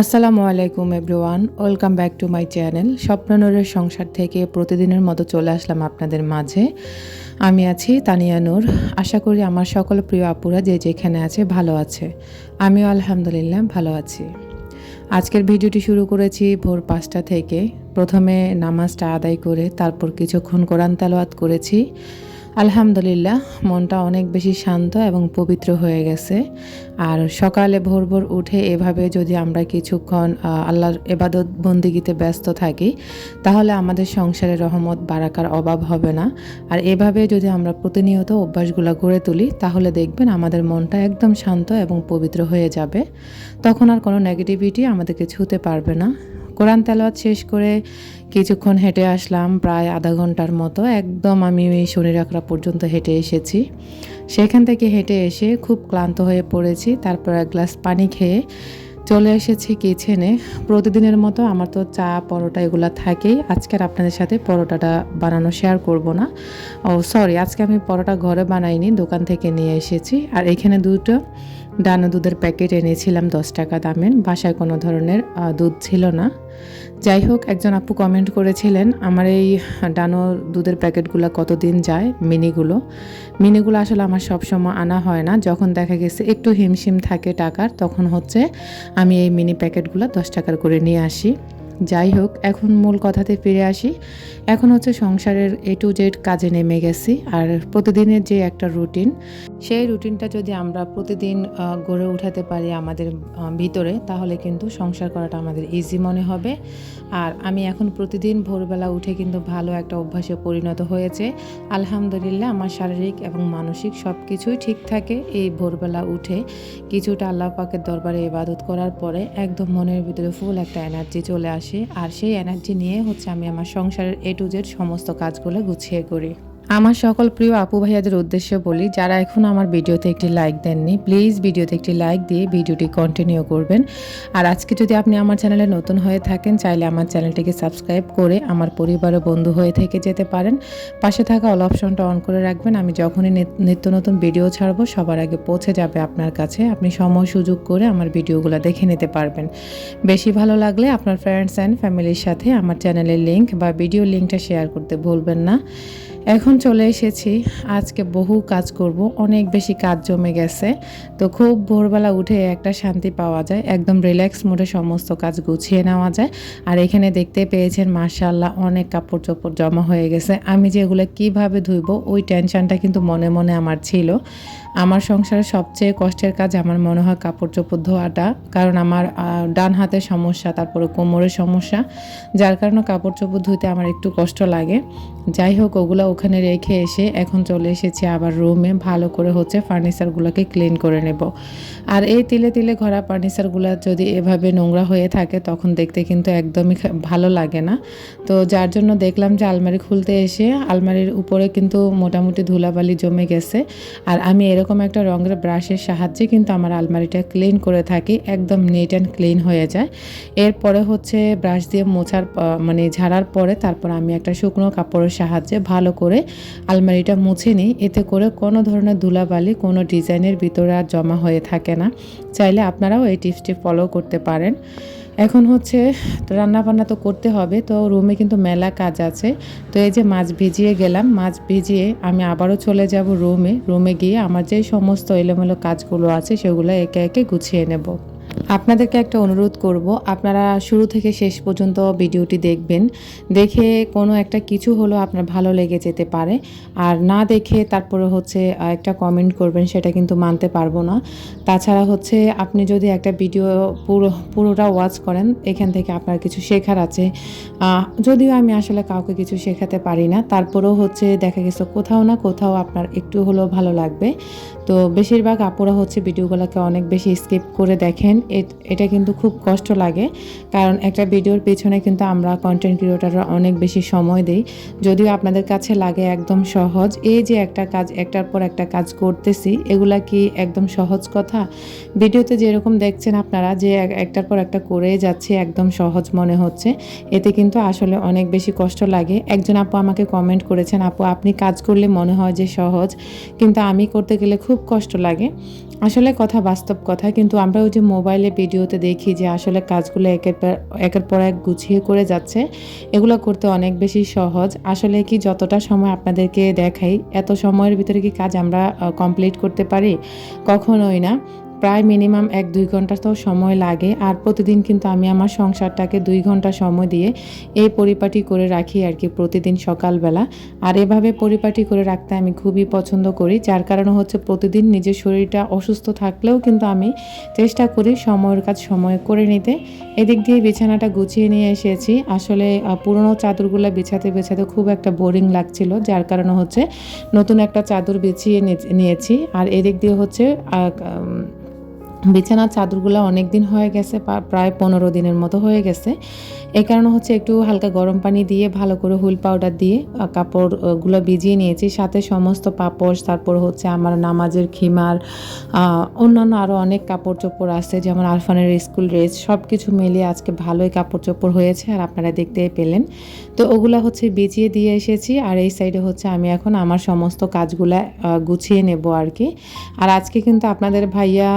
আসসালামু আলাইকুম everyone, welcome back to my channel. স্বপ্ননূরের সংসার থেকে প্রতিদিনের মতো চলে আসলাম আপনাদের মাঝে। আমি আছি তানিয়া নূর। আশা করি আমার সকল প্রিয় আপুরা যে যেখানে আছে ভালো আছে। আমিও আলহামদুলিল্লাহ ভালো আছি। আজকের ভিডিওটি শুরু করেছি ভোর পাঁচটা থেকে। প্রথমে নামাজটা আদায় করে তারপর কিছুক্ষণ কোরআন তালোয়াত করেছি। আলহামদুলিল্লাহ, মনটা অনেক বেশি শান্ত এবং পবিত্র হয়ে গেছে। আর সকালে ভোর ভোর উঠে এভাবে যদি আমরা কিছুক্ষণ আল্লাহর এবাদত বন্দিগিতে ব্যস্ত থাকি, তাহলে আমাদের সংসারে রহমত, বারাকার অভাব হবে না। আর এভাবে যদি আমরা প্রতিনিয়ত অভ্যাসগুলো গড়ে তুলি, তাহলে দেখবেন আমাদের মনটা একদম শান্ত এবং পবিত্র হয়ে যাবে। তখন আর কোনো নেগেটিভিটি আমাদেরকে ছুতে পারবে না। কোরআন তেলাওয়াত শেষ করে কিছুক্ষণ হেঁটে আসলাম, প্রায় আধা ঘণ্টার মতো। একদম আমি ওই শনি রাখরা পর্যন্ত হেঁটে এসেছি। সেখান থেকে হেঁটে এসে খুব ক্লান্ত হয়ে পড়েছি। তারপর এক গ্লাস পানি খেয়ে চলে এসেছি কিচেনে। প্রতিদিনের মতো আমার তো চা, পরোটা এগুলো থাকেই। আজকের আপনাদের সাথে পরোটাটা বানানো শেয়ার করব না। ও সরি আজকে আমি পরোটা ঘরে বানাইনি, দোকান থেকে নিয়ে এসেছি। আর এখানে দুটো ডানো দুধের প্যাকেট এনেছিলাম দশ টাকা দামের। বাসায় কোনো ধরনের দুধ ছিল না। যাই হোক, একজন আপু কমেন্ট করেছিলেন, আমার এই ডানো দুধের প্যাকেটগুলো কতদিন যায়? মিনিগুলো? মিনিগুলো আসলে আমার সবসময় আনা হয় না। যখন দেখা গেছে একটু হিমশিম থাকে টাকার, তখন হচ্ছে আমি এই মিনি প্যাকেটগুলো দশ টাকার করে নিয়ে আসি। যাই হোক, এখন মূল কথাতে ফিরে আসি। এখন হচ্ছে সংসারের এ টু জেড কাজে নেমে গেছি আর প্রতিদিনের যে একটা রুটিন, সেই রুটিনটা যদি আমরা প্রতিদিন গড়ে উঠাতে পারি আমাদের ভিতরে, তাহলে কিন্তু সংসার করাটা আমাদের ইজি মনে হবে। আর আমি এখন প্রতিদিন ভোরবেলা উঠে কিন্তু ভালো একটা অভ্যাসে পরিণত হয়েছে। আলহামদুলিল্লাহ, আমার শারীরিক এবং মানসিক সব কিছুই ঠিক থাকে। এই ভোরবেলা উঠে কিছুটা আল্লাহ পাকের দরবারে ইবাদত করার পরে একদম মনের ভিতরে ফুল একটা এনার্জি চলে আসে। আর সেই এনার্জি নিয়ে হচ্ছে আমি আমার সংসারের এ টু জেড সমস্ত কাজগুলো গুছিয়ে করি। আমার সকল প্রিয় আপু ভাইয়াদের উদ্দেশ্যে বলি, যারা এখন আমার ভিডিওতে একটি লাইক দেননি প্লিজ ভিডিওতে একটি লাইক দিয়ে ভিডিওটি কন্টিনিউ করবেন। আর আজকে যদি আপনি আমার চ্যানেলে নতুন হয়ে থাকেন, চাইলে আমার চ্যানেলটিকে সাবস্ক্রাইব করে আমার পরিবারের বন্ধু হয়ে থেকে যেতে পারেন। পাশে থাকা অল অপশনটা অন করে রাখবেন। আমি যখনই নিত- নিত্য নতুন ভিডিও ছাড়বো, সবার আগে পৌঁছে যাবে আপনার কাছে। আপনি সময় সুযোগ করে আমার ভিডিওগুলো দেখে নিতে পারবেন। বেশি ভালো লাগলে আপনার ফ্রেন্ডস অ্যান্ড ফ্যামিলির সাথে আমার চ্যানেলের লিংক বা ভিডিও লিঙ্কটা শেয়ার করতে ভুলবেন না। এখন চলে এসেছি। আজকে বহু কাজ করব, অনেক বেশি কাজ জমে গেছে। তো খুব ভোরবেলা উঠে একটা শান্তি পাওয়া যায়, একদম রিল্যাক্স মোডে সমস্ত কাজ গুছিয়ে নেওয়া যায়। আর এখানে দেখতে পেয়েছেন মার্শাল্লাহ অনেক কাপড় চোপড় জমা হয়ে গেছে। আমি যেগুলো কীভাবে ধুইব, ওই টেনশনটা কিন্তু মনে মনে আমার ছিল। আমার সংসারের সবচেয়ে কষ্টের কাজ আমার মনে হয় কাপড় চোপড় ধোয়াটা। কারণ আমার ডান হাতের সমস্যা, তারপরে কোমরের সমস্যা, যার কারণে কাপড় চোপড় ধুইতে আমার একটু কষ্ট লাগে। যাই হোক, ওগুলো ওখানে রেখে এসে এখন চলে এসেছি আবার রুমে ভালো করে হচ্ছে ফার্নিচারগুলোকে ক্লিন করে নেব। আর এই তিলে তিলে ঘরা ফার্নিচারগুলো যদি এভাবে নোংরা হয়ে থাকে, তখন দেখতে কিন্তু একদমই ভালো লাগে না। তো যার জন্য দেখলাম যে আলমারি খুলতে এসে, আলমারির উপরে কিন্তু মোটামুটি ধুলাবালি জমে গেছে। আর আমি এরকম একটা রঙের ব্রাশের সাহায্যে কিন্তু আমার আলমারিটা ক্লিন করে থাকি, একদম নিট অ্যান্ড ক্লিন হয়ে যায়। এরপরে হচ্ছে ব্রাশ দিয়ে মোছার মানে ঝাড়ার পরে তারপর আমি একটা শুকনো কাপড়ের সাহায্যে ভালো করে আলমারিটা মুছে নিই। এতে করে কোনো ধরনের ধুলাবালি, কোনো ডিজাইনের ভিতরে আর জমা হয়ে থাকে না। চাইলে আপনারাও এই টিপসটি ফলো করতে পারেন। এখন হচ্ছে রান্না বান্না তো করতে হবে, তো রুমে কিন্তু মেলা কাজ আছে। তো এই যে মাছ ভিজিয়ে গেলাম, মাছ ভিজিয়ে আমি আবারও চলে যাব রুমে। রুমে গিয়ে আমার যে সমস্ত এলোমেলো কাজগুলো আছে সেগুলো একে একে গুছিয়ে নেব। আপনাদেরকে একটা অনুরোধ করব, আপনারা শুরু থেকে শেষ পর্যন্ত ভিডিওটি দেখবেন। দেখে কোনো একটা কিছু হলো আপনার ভালো লেগে যেতে পারে। আর না দেখে তারপরে হচ্ছে একটা কমেন্ট করবেন সেটা কিন্তু মানতে পারব না। তাছাড়া হচ্ছে, আপনি যদি একটা ভিডিও পুরো, পুরোটা ওয়াচ করেন, এখান থেকে আপনার কিছু শেখার আছে। যদিও আমি আসলে কাউকে কিছু শেখাতে পারি না, তারপরেও হচ্ছে দেখা গেছে কোথাও না কোথাও আপনার একটু হলেও ভালো লাগবে। তো বেশিরভাগ আপুরা হচ্ছে ভিডিওগুলোকে অনেক বেশি স্কিপ করে দেখেন। এটা কিন্তু খুব কষ্ট লাগে, কারণ একটা ভিডিওর পেছনে কিন্তু আমরা কন্টেন্ট ক্রিয়েটাররা অনেক বেশি সময় দিই। যদিও আপনাদের কাছে লাগে একদম সহজ, এই যে একটা কাজ, একটার পর একটা কাজ করতেছি, এগুলা কি একদম সহজ কথা? ভিডিওতে যেরকম দেখছেন আপনারা যে একটার পর একটা করেই যাচ্ছে, একদম সহজ মনে হচ্ছে। এতে কিন্তু আসলে অনেক বেশি কষ্ট লাগে। একজন আপু আমাকে কমেন্ট করেছেন, আপু, আপনি কাজ করলে মনে হয় যে সহজ, কিন্তু আমি করতে গেলে খুব খুব কষ্ট লাগে। আসলে কথা বাস্তব কথা, কিন্তু আমরা ওই যে মোবাইলে ভিডিওতে দেখি যে আসলে কাজগুলো একের পর একের পর এক গুছিয়ে করে যাচ্ছে। এগুলো করতে অনেক বেশি সহজ। আসলে কি যতটা সময় আপনাদেরকে দেখাই, এত সময়ের ভিতরে কি কাজ আমরা কমপ্লিট করতে পারি? কখনোই না। প্রায় মিনিমাম এক, দুই ঘণ্টা তো সময় লাগে। আর প্রতিদিন কিন্তু আমি আমার সংসারটাকে দুই ঘণ্টা সময় দিয়ে এই পরিপাটি করে রাখি আর কি প্রতিদিন সকালবেলা। আর এভাবে পরিপাটি করে রাখতে আমি খুবই পছন্দ করি, যার কারণে হচ্ছে প্রতিদিন নিজের শরীরটা অসুস্থ থাকলেও কিন্তু আমি চেষ্টা করি সময়ের কাজ সময় করে নিতে। এদিক দিয়ে বিছানাটা গুছিয়ে নিয়ে এসেছি। আসলে পুরনো চাদরগুলো বিছাতে বিছাতে খুব একটা বোরিং লাগছিল, যার কারণে হচ্ছে নতুন একটা চাদর বিছিয়ে নিয়েছি। আর এদিক দিয়ে হচ্ছে বিছানার চাদরগুলো অনেক দিন হয়ে গেছে প্রায় পনেরো দিনের মতো হয়ে গেছে। এই কারণে হচ্ছে একটু হালকা গরম পানি দিয়ে ভালো করে হুইল পাউডার দিয়ে কাপড়গুলো ভিজিয়ে নিয়েছি। সাথে সমস্ত পাপড় তারপর হচ্ছে আমার নামাজের খিমার অন্যান্য আরও অনেক কাপড় চোপড় আছে, যেমন আরফানের স্কুল ড্রেস সব কিছু মিলিয়ে আজকে ভালোই কাপড় চোপড় হয়েছে, আর আপনারা দেখতে পেলেন। তো ওগুলা হচ্ছে বিছিয়ে দিয়ে এসেছি, আর এই সাইডে হচ্ছে আমি এখন আমার সমস্ত কাজগুলা গুছিয়ে নেব আর কি। আর আজকে কিন্তু আপনাদের ভাইয়া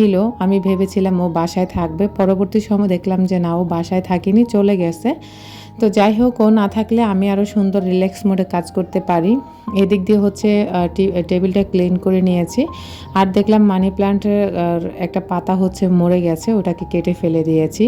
ছিল, আমি ভেবেছিলাম ও বাসায় থাকবে। পরবর্তী সময় দেখলাম যে না, ও বাসায় থাকিনি, চলে গেছে। তো যাই হোক, ও না থাকলে আমি আরও সুন্দর রিল্যাক্স মোডে কাজ করতে পারি। এদিক দিয়ে হচ্ছে টেবিলটা ক্লিন করে নিয়েছি। আর দেখলাম মানি প্ল্যান্টের একটা পাতা হচ্ছে মরে গেছে, ওটাকে কেটে ফেলে দিয়েছি।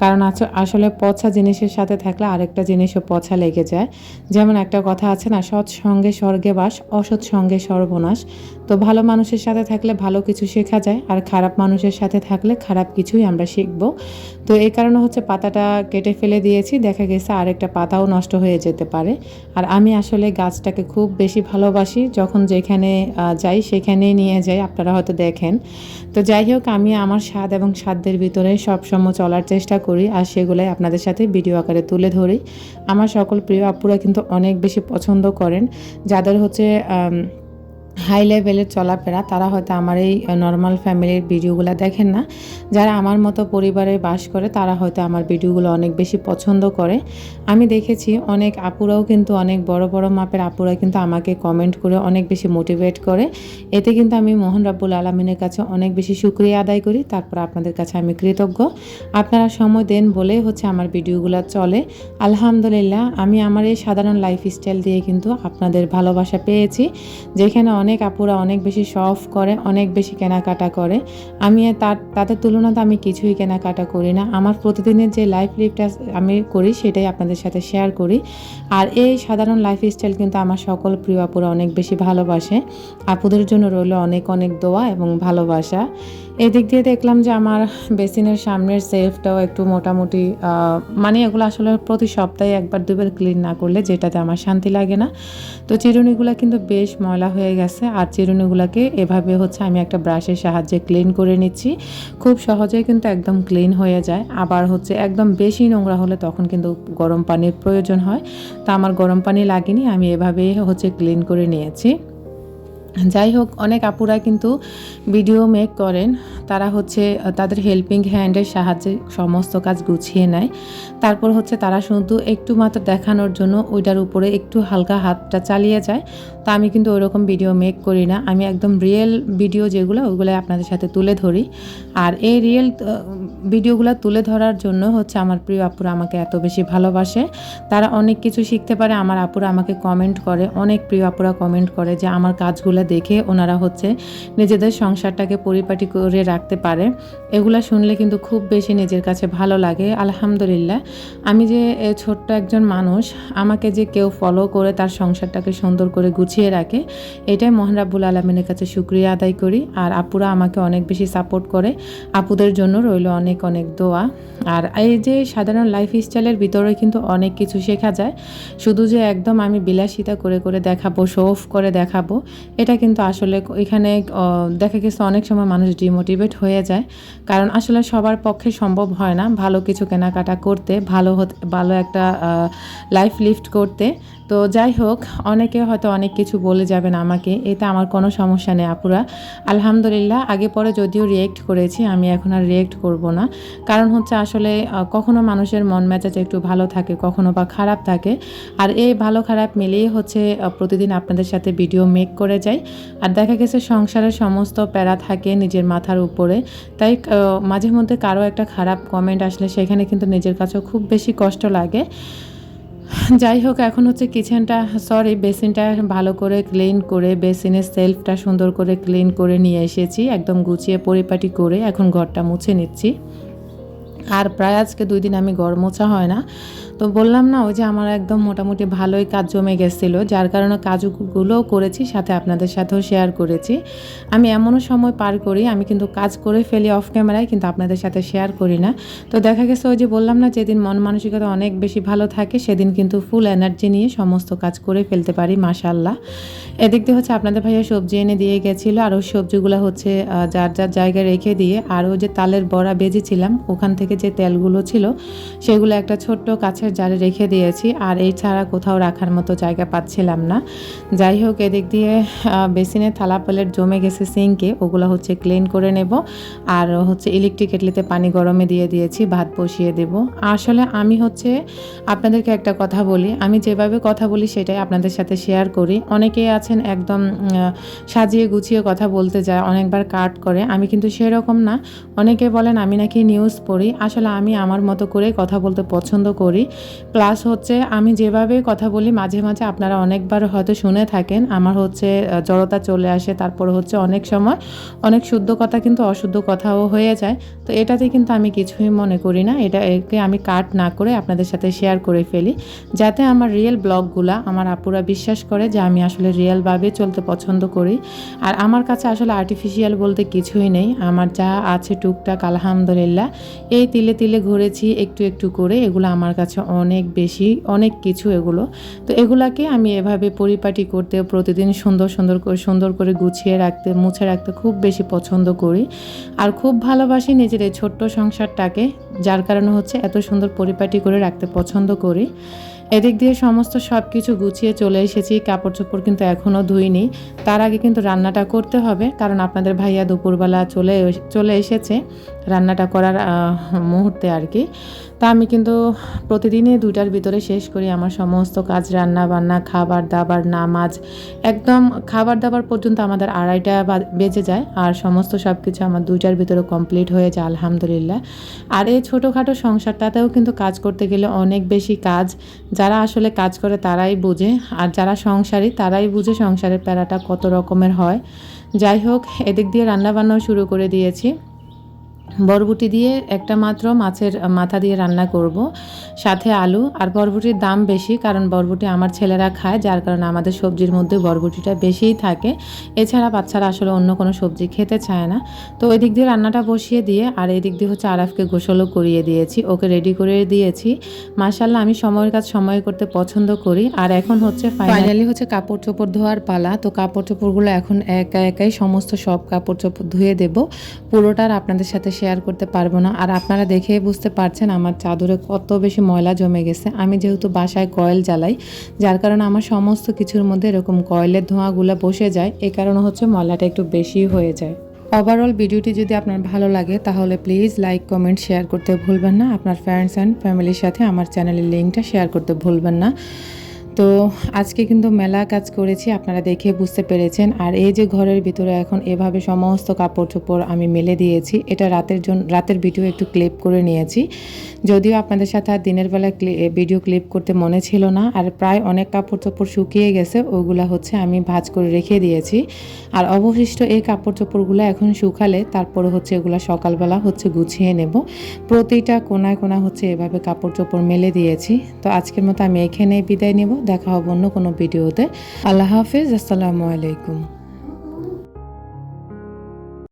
কারণ আসলে পচা জিনিসের সাথে থাকলে আরেকটা জিনিসও পচা লেগে যায়। যেমন একটা কথা আছে না, সৎ সঙ্গে স্বর্গে বাস, অসৎ সঙ্গে সর্বনাশ। তো ভালো মানুষের সাথে থাকলে ভালো কিছু শেখা যায়, আর খারাপ মানুষের সাথে থাকলে খারাপ কিছুই আমরা শিখব। তো এই কারণে হচ্ছে পাতাটা কেটে ফেলে দিয়েছি, দেখা গেছে আরেকটা পাতাও নষ্ট হয়ে যেতে পারে। আর আমি আসলে গাছটাকে খুব বেশি ভালোবাসি। যখন যেখানে যাই সেখানেই নিয়ে যাই, আপনারা হয়তো দেখেন। তো যাই হোক, আমি আমার স্বাদ এবং সাধ্যের ভিতরে সবসময় চলার চেষ্টা করি আর সেগুলাই আপনাদের সাথে ভিডিও আকারে তুলে ধরি। আমার সকল প্রিয় আপুরা কিন্তু অনেক বেশি পছন্দ করেন। যাদের হচ্ছে হাই লেভেলের চলাফেরা, তারা হয়তো আমার এই নর্মাল ফ্যামিলির ভিডিওগুলো দেখেন না। যারা আমার মতো পরিবারে বাস করে, তারা হয়তো আমার ভিডিওগুলো অনেক বেশি পছন্দ করে। আমি দেখেছি অনেক আপুরাও কিন্তু, অনেক বড় বড় মাপের আপুরা কিন্তু আমাকে কমেন্ট করে অনেক বেশি মোটিভেট করে। এতে কিন্তু আমি মোহন রাব্বুল আলমিনের কাছে অনেক বেশি সুক্রিয়া আদায় করি। তারপর আপনাদের কাছে আমি কৃতজ্ঞ। আপনারা সময় দেন বলেই হচ্ছে আমার ভিডিওগুলো চলে। আলহামদুলিল্লাহ, আমি আমার এই সাধারণ লাইফ স্টাইল দিয়ে কিন্তু আপনাদের ভালোবাসা পেয়েছি। যেখানে অনেক আপুরা অনেক বেশি শফ করে, অনেক বেশি কেনাকাটা করে। আমি তার, তাদের তুলনাতে আমি কিছুই কেনাকাটা করি না। আমার প্রতিদিনের যে লাইফ লিফটা আমি করি, সেটাই আপনাদের সাথে শেয়ার করি। আর এই সাধারণ লাইফ স্টাইল কিন্তু আমার সকল প্রিয় আপুরা অনেক বেশি ভালোবাসে। আপুদের জন্য রইল অনেক অনেক দোয়া এবং ভালোবাসা। এদিক দিয়ে দেখলাম যে আমার বেসিনের সামনের সেফটাও একটু মোটামুটি মানে এগুলো আসলে প্রতি সপ্তাহে একবার দুবার ক্লিন না করলে যেটাতে আমার শান্তি লাগে না। তো চিরুনিগুলো কিন্তু বেশ ময়লা হয়ে গেছে আর চিরুনিগুলোকে এভাবে হচ্ছে আমি একটা ব্রাশের সাহায্যে ক্লিন করে নিচ্ছি। খুব সহজেই কিন্তু একদম ক্লিন হয়ে যায়। আবার হচ্ছে একদম বেশি নোংরা হলে তখন কিন্তু গরম পানির প্রয়োজন হয়। তা আমার গরম পানি লাগেনি, আমি এভাবেই হচ্ছে ক্লিন করে নিয়েছি। যাই হোক অনেক আপুরা কিন্তু ভিডিও মেক করেন। তারা হচ্ছে তাদের হেল্পিং হ্যান্ডের সাহায্যে সমস্ত কাজ গুছিয়ে নেয়। তারপর হচ্ছে তারা শুধু একটু মাত্র দেখানোর জন্য ওইটার উপরে একটু হালকা হাতটা চালিয়ে যায়। তা আমি কিন্তু ওইরকম ভিডিও মেক করি না। আমি একদম রিয়েল ভিডিও যেগুলো, ওগুলো আপনাদের সাথে তুলে ধরি। আর এই রিয়েল ভিডিওগুলো তুলে ধরার জন্য হচ্ছে আমার প্রিয় আপুরা আমাকে এত বেশি ভালোবাসে। তারা অনেক কিছু শিখতে পারে। আমার আপুরা আমাকে কমেন্ট করে। অনেক প্রিয় আপুরা কমেন্ট করে যে আমার কাজগুলো দেখে ওনারা হচ্ছে নিজেদের সংসারটাকে পরিপাটি করে রাখতে পারে। এগুলা শুনলে কিন্তু খুব বেশি নিজের কাছে ভালো লাগে। আলহামদুলিল্লাহ। আমি যে ছোট্ট একজন মানুষ, আমাকে যে কেউ ফলো করে তার সংসারটাকে সুন্দর করে গুছিয়ে রাখে, এটাই মহারাবুল আলমিনের কাছে সুক্রিয়া আদায় করি। আর আপুরা আমাকে অনেক বেশি সাপোর্ট করে। আপুদের জন্য রইল অনেক অনেক দোয়া। আর এই যে সাধারণ লাইফ স্টাইলের ভিতরে কিন্তু অনেক কিছু শেখা যায়। শুধু যে একদম আমি বিলাসিতা করে করে দেখাবো শো অফ করে দেখাবো, এটা কিন্তু আসলে এখানে দেখা গেছে অনেক সময় মানুষ ডিমোটিভেট হয়ে যায়। কারণ আসলে সবার পক্ষে সম্ভব হয় না ভালো কিছু কেনাকাটা করতে, ভালো ভালো একটা লাইফ লিফট করতে। তো যাই হোক, অনেকে হয়তো অনেক কিছু বলে যাবেন আমাকে, এতে আমার কোনো সমস্যা নেই আপুরা। আলহামদুলিল্লাহ, আগে পরে যদিও রিয়েক্ট করেছি, আমি এখন আর রিয়েক্ট করব না। কারণ হচ্ছে আসলে কখনো মানুষের মন মেজাজ একটু ভালো থাকে, কখনো বা খারাপ থাকে। আর এই ভালো খারাপ মিলিয়ে হচ্ছে প্রতিদিন আপনাদের সাথে ভিডিও মেক করে যাই। আর দেখা গেছে সংসারের সমস্ত প্যারা থাকে নিজের মাথার উপরে। তাই মাঝে মধ্যে কারও একটা খারাপ কমেন্ট আসলে সেখানে কিন্তু নিজের কাছেও খুব বেশি কষ্ট লাগে। যাই হোক, এখন হচ্ছে কিচেনটা সরি বেসিনটা ভালো করে ক্লিন করে বেসিনের সেলফটা সুন্দর করে ক্লিন করে নিয়ে এসেছি, একদম গুছিয়ে পরিপাটি করে এখন ঘরটা মুছে নিচ্ছি। আর প্রায় আজকে দুই দিন আমি ঘর মোছা হয় না। তো বললাম না, ওই যে আমার একদম মোটামুটি ভালোই কাজ জমে গেছিল, যার কারণে কাজগুলোও করেছি, সাথে আপনাদের সাথেও শেয়ার করেছি। আমি এমনও সময় পার করি, আমি কিন্তু কাজ করে ফেলি অফ ক্যামেরায় কিন্তু আপনাদের সাথে শেয়ার করি না। তো দেখা গেছে ওই যে বললাম না, যেদিন মন মানসিকতা অনেক বেশি ভালো থাকে, সেদিন কিন্তু ফুল এনার্জি নিয়ে সমস্ত কাজ করে ফেলতে পারি মাশাল্লাহ এদিক দিয়ে হচ্ছে আপনাদের ভাইয়া সবজি এনে দিয়ে গেছিল, আর ওই সবজিগুলো হচ্ছে যার যার জায়গায় রেখে দিয়ে, আর ওই যে তালের বড়া বেজেছিলাম, ওখান থেকে যে তেলগুলো ছিল, সেগুলো একটা ছোট্ট কাছের জারে রেখে দিয়েছি আর এই ছাড়া কোথাও রাখার মতো জায়গা পাচ্ছিলাম না। যাই হোক এদিক দিয়ে আহ, বেসিনের থালা প্লেট জমে গেছে সিঙ্কে ওগুলো হচ্ছে ক্লিন করে নেব আর হচ্ছে ইলেকট্রিক কেটলিতে পানি গরমে দিয়ে দিয়েছি ভাত বসিয়ে দেব। আসলে আমি হচ্ছে আপনাদেরকে একটা কথা বলি আমি যেভাবে কথা বলি সেটাই আপনাদের সাথে শেয়ার করি। অনেকেই আছেন একদম সাজিয়ে গুছিয়ে কথা বলতে যায় অনেকবার কাট করে আমি কিন্তু সেরকম না। অনেকে বলেন আমি নাকি নিউজ পড়ি আসলে আমি আমার মতো করে কথা বলতে পছন্দ করি। প্লাস হচ্ছে আমি যেভাবে কথা বলি মাঝে মাঝে আপনারা অনেকবার হয়তো শুনে থাকেন। আমার হচ্ছে জড়তা চলে আসে, তারপর হচ্ছে অনেক সময় অনেক শুদ্ধ কথা কিন্তু অশুদ্ধ কথাও হয়ে যায়। তো এটাতে কিন্তু আমি কিছুই মনে করি না। এটা একে আমি কাট না করে আপনাদের সাথে শেয়ার করে ফেলি। যাতে আমার রিয়েল ব্লগগুলা আমার আপুরা বিশ্বাস করে যে আমি আসলে রিয়েলভাবে চলতে পছন্দ করি। আর আমার কাছে আসলে আর্টিফিশিয়াল বলতে কিছুই নেই। আমার যা আছে টুকটাক, আলহামদুলিল্লাহ। এই তিলে তিলে ঘুরেছি, একটু একটু করে এগুলো আমার কাছে অনেক বেশি, অনেক কিছু এগুলো। তো এগুলাকে আমি এভাবে পরিপাটি করতে প্রতিদিন সুন্দর সুন্দর করে সুন্দর করে গুছিয়ে রাখতে, মুছে রাখতে খুব বেশি পছন্দ করি। আর খুব ভালোবাসি নিজের এই ছোট্ট সংসারটাকে, যার কারণে হচ্ছে এত সুন্দর পরিপাটি করে রাখতে পছন্দ করি। এদিক দিয়ে সমস্ত সব কিছু গুছিয়ে চলে এসেছি কাপড় চোপড় কিন্তু এখনও ধুইনি। তার আগে কিন্তু রান্নাটা করতে হবে, কারণ আপনাদের ভাইয়া দুপুরবেলা চলে চলে এসেছে। রান্নাটা করার মুহূর্তে আর কি। তা আমি কিন্তু প্রতিদিনই দুইটার ভিতরে শেষ করি আমার সমস্ত কাজ, রান্না বান্না, খাবার দাবার, নামাজ। একদম খাবার দাবার পর্যন্ত আমাদের আড়াইটা বেজে যায় আর সমস্ত সব কিছু আমার দুইটার ভিতরে কমপ্লিট হয়ে যায়, আলহামদুলিল্লাহ। আর এই ছোটোখাটো সংসারটাতেও কিন্তু কাজ করতে গেলে অনেক বেশি কাজ। যারা আসলে কাজ করে তারাই বুঝে, আর যারা সংসারী তারাই বুঝে সংসারের প্যারাটা কত রকমের হয়। যাই হোক, এদিক দিয়ে রান্নাবান্নাও শুরু করে দিয়েছি। বরবটি দিয়ে একটা মাত্র মাছের মাথা দিয়ে রান্না করব, সাথে আলু। আর বরবটির দাম বেশি, কারণ বরবটি আমার ছেলেরা খায়, যার কারণে আমাদের সবজির মধ্যে বরবটিটা বেশিই থাকে। এছাড়া বাচ্চারা আসলে অন্য কোনো সবজি খেতে চায় না। তো ওই দিক দিয়ে রান্নাটা বসিয়ে দিয়ে, আর এই দিক দিয়ে হচ্ছে আরাফকে গোসলও করিয়ে দিয়েছি। ওকে রেডি করে দিয়েছি। মাশাল্লাহ আমি সময়ের কাজ সময় করতে পছন্দ করি। আর এখন হচ্ছে ফাইনালি হচ্ছে কাপড় চোপড় ধোয়ার পালা। তো কাপড় চোপড়গুলো এখন একা একাই সমস্ত সব কাপড় চোপড় ধুয়ে দেব। পুরোটা আর আপনাদের সাথে শেয়ার করতে পারব না। আর আপনারা দেখে বুঝতে পারছেন আমার চাদরে কত বেশি ময়লা জমে গেছে। আমি যেহেতু বাসায় কয়েল জ্বালাই, যার কারণে আমার সমস্ত কিছুর মধ্যে এরকম কয়েলের ধোঁয়াগুলো বসে যায়। এই কারণে হচ্ছে ময়লাটা একটু বেশি হয়ে যায়। ওভারঅল ভিডিওটি যদি আপনার ভালো লাগে, তাহলে প্লিজ লাইক কমেন্ট শেয়ার করতে ভুলবেন না। আপনার ফ্রেন্ডস অ্যান্ড ফ্যামিলির সাথে আমার চ্যানেলের লিঙ্কটা শেয়ার করতে ভুলবেন না। তো আজকে কিন্তু মেলা কাজ করেছি, আপনারা দেখে বুঝতে পেরেছেন। আর এই যে ঘরের ভিতরে এখন এভাবে সমস্ত কাপড় চোপড় আমি মেলে দিয়েছি, এটা রাতের জন্য রাতের ভিডিও একটু ক্লিপ করে নিয়েছি। যদিও আপনাদের সাথে আর দিনের বেলা ভিডিও ক্লিপ করতে মনে ছিল না, আর প্রায় অনেক কাপড় চোপড় শুকিয়ে গেছে, ওগুলা হচ্ছে আমি ভাজ করে রেখে দিয়েছি। আর অবশিষ্ট এই কাপড় চোপড়গুলো এখন শুকালে তারপরে হচ্ছে এগুলো সকালবেলা হচ্ছে গুছিয়ে নেব। প্রতিটা কোনায় কোনা হচ্ছে এভাবে কাপড় চোপড় মেলে দিয়েছি। তো আজকের মতো আমি এখানেই বিদায় নেব। দেখা হবে অন্য কোনো ভিডিওতে। আল্লাহ হাফিজ আসসালামু আলাইকুম।